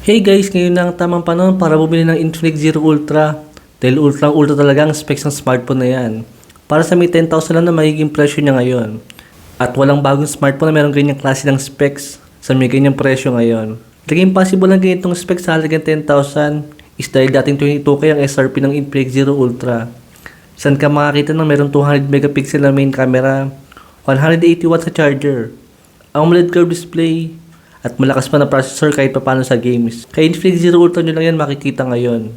Hey guys, ngayon na ang tamang panahon para bumili ng Infinix Zero Ultra. Dahil ultra ultra talaga ang specs ng smartphone na yan. Para sa may 10,000 lang na magiging presyo niya ngayon. At walang bagong smartphone na meron ganyang klase ng specs sa may ganyang presyo ngayon. Naging possible lang ganitong specs sa halagang 10,000 is dahil dating 22k ang SRP ng Infinix Zero Ultra. Saan ka makakita ng meron 200 megapixel na main camera, 180 watts sa charger, AMOLED curved display, at malakas pa na processor kahit papano sa games. Kaya Infinix Zero Ultra nyo lang yan makikita ngayon.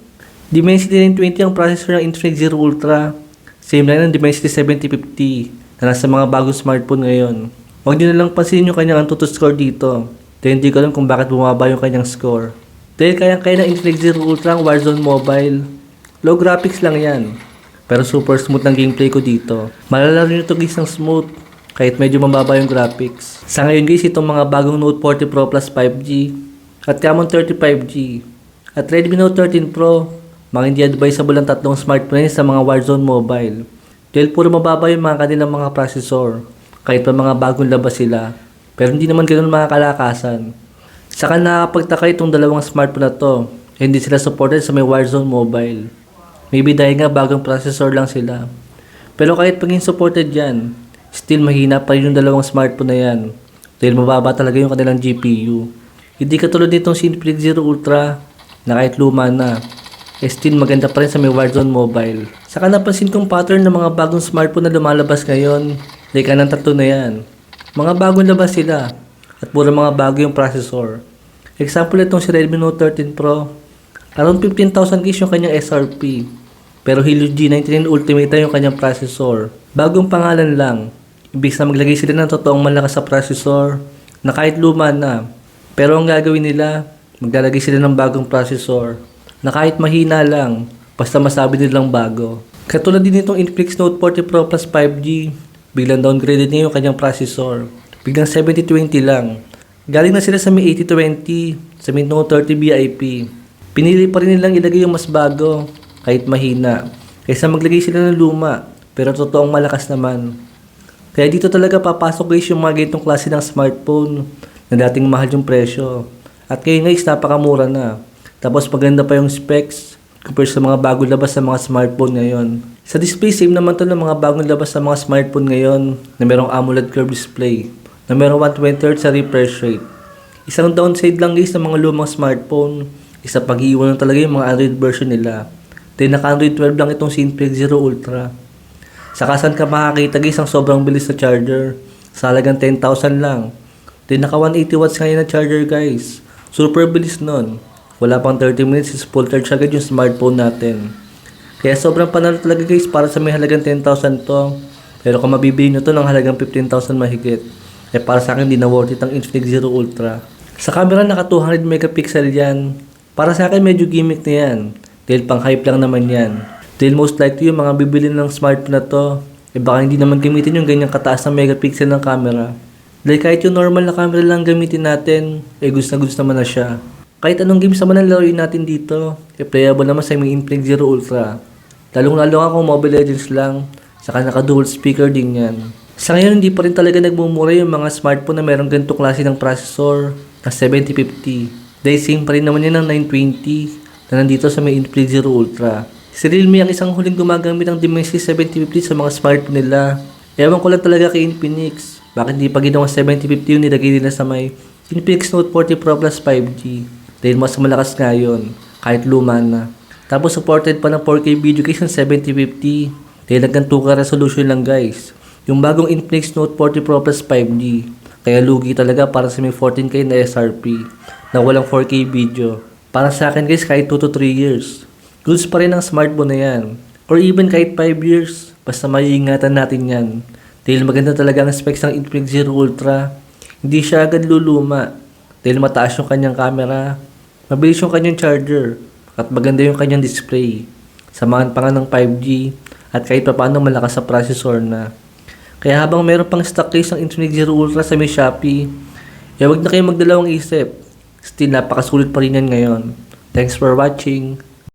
Dimensity 920 ang processor ng Infinix Zero Ultra. Same lang ng Dimensity 7050 na nasa mga bagong smartphone ngayon. Huwag nyo na lang pansinin yung kanyang Antutu score dito. Dahil hindi ko alam kung bakit bumaba yung kanyang score. Dahil kayang-kaya ng Infinix Zero Ultra ang Warzone Mobile. Low graphics lang yan. Pero super smooth ng gameplay ko dito. Malalaro nyo to guys ng smooth kahit medyo mababa yung graphics. Sa ngayon guys, itong mga bagong Note 40 Pro Plus 5G at Camon 35G at Redmi Note 13 Pro, mga hindi advisable ang tatlong smartphone sa mga Warzone Mobile. Dahil puro mababa yung mga kanilang mga processor, kahit pa mga bagong labas sila. Pero hindi naman ganoon mga kalakasan. Saka nakakapagtaka itong dalawang smartphone na to, hindi sila supported sa may Warzone Mobile. Maybe dahil nga bagong processor lang sila. Pero kahit paging supported yan, still mahina pa rin yung dalawang smartphone na yan. Dahil mababa talaga yung kanilang GPU. Hindi katulad nitong Infinix Zero Ultra na kahit luma na, eh still maganda pa rin sa may Warzone Mobile. Saka napansin kong pattern ng mga bagong smartphone na lumalabas ngayon, like anong tatlo na yan. Mga bagong labas sila, at puro mga bago yung processor. Example itong si Redmi Note 13 Pro, around 15,000 guys yung kanyang SRP. Pero Helio G99 Ultimate yung kanyang processor. Bagong pangalan lang. Ibig na maglagay sila ng totoong malakas sa processor na kahit luma na. Pero ang gagawin nila, maglalagay sila ng bagong processor na kahit mahina lang, basta masabi nilang bago. Katulad din itong Infinix Note 40 Pro Plus 5G, biglang downgraded niya yung kanyang processor. Biglang 7020 lang. Galing na sila sa may 8020, sa may Note 30 VIP. Pinili pa rin nilang ilagay yung mas bago, kahit mahina. Kaysa maglagay sila ng luma, pero totoong malakas naman. Kaya dito talaga papasok guys yung mga ganitong klase ng smartphone na dating mahal yung presyo. At ngayon guys, napakamura na. Tapos maganda pa yung specs compared sa mga bagong labas sa mga smartphone ngayon. Sa display, same naman to ng mga bagong labas sa mga smartphone ngayon na merong AMOLED curved display na merong 120Hz sa refresh rate. Isang downside lang guys ng mga lumang smartphone isa pag-iiwan lang talaga yung mga Android version nila. Then Android 12 lang itong Infinix Zero Ultra. Saka saan ka makakita guys ang sobrang bilis na charger. Sa halagang 10,000 lang. Then naka 180 watts ngayon na charger guys. Super bilis nun. Wala pang 30 minutes is full charge agad yung smartphone natin. Kaya sobrang panalo talaga guys para sa may halagang 10,000 to. Pero kung mabibili nyo to ng halagang 15,000 mahigit, eh para sa akin hindi na worth it ang Infinix Zero Ultra. Sa camera naka 200 megapixel yan. Para sa akin medyo gimmick na yan. Dahil pang hype lang naman yan. Dahil most likely yung mga bibili ng smartphone na to, eh baka hindi naman gamitin yung ganyang kataas na megapixel ng camera. Dahil kahit yung normal na camera lang gamitin natin, eh gusto na gusto naman na siya. Kahit anong games naman ang laruin natin dito, eh playable naman sa may Infinix Zero Ultra. Lalong lalo nga kung Mobile Legends lang, saka naka dual speaker din yan. Sa ngayon, hindi pa rin talaga nagmumura yung mga smartphone na merong ganito klase ng processor na 7050. Dahil same pa rin naman yan ng 920 na nandito sa may Infinix Zero Ultra. Si Realme ang isang huling gumagamit ng Dimensity 7050 sa mga smartphone nila. Ewan ko lang talaga kay Infinix. Bakit di pa ginawang 7050 yung nilagay nila sa may Infinix Note 40 Pro Plus 5G. Dahil mas malakas nga yun, kahit luma na. Tapos supported pa ng 4K video guys ng 7050. Dahil hanggang 2K resolution lang guys. Yung bagong Infinix Note 40 Pro Plus 5G. Kaya lugi talaga para sa may 14K na SRP na walang 4K video. Para sa akin guys, kahit 2 to 3 years. Goods pa rin ang smartphone na yan. Or even kahit 5 years, basta maiingatan natin yan. Dahil maganda talaga ang specs ng Infinix Zero Ultra. Hindi siya agad luluma. Dahil mataas yung kanyang camera. Mabilis yung kanyang charger. At maganda yung kanyang display. Samahan pa nga ng 5G. At kahit pa paano malakas sa processor na. Kaya habang meron pang stock case ng Infinix Zero Ultra sa may Shopee, eh wag na kayo magdalawang isip. Still napakasulit pa rin yan ngayon. Thanks for watching.